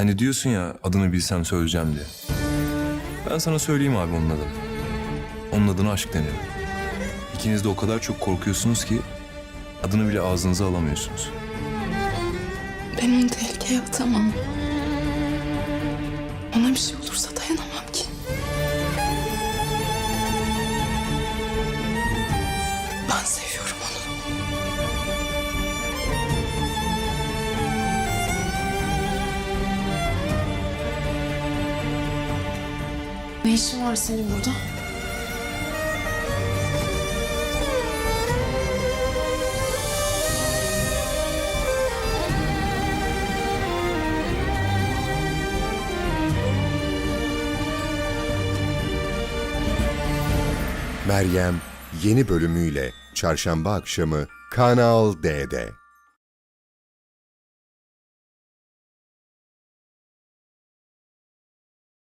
Hani diyorsun ya adını bilsem söyleyeceğim diye. Ben sana söyleyeyim abi onun adını. Onun adını aşk deniyor. İkiniz de o kadar çok korkuyorsunuz ki adını bile ağzınıza alamıyorsunuz. Ben onu tehlikeye atamam. Ona bir şey olursa dayanamam ki. Ben seviyorum onu. Ne işin var senin burada? Meryem yeni bölümüyle çarşamba akşamı Kanal D'de.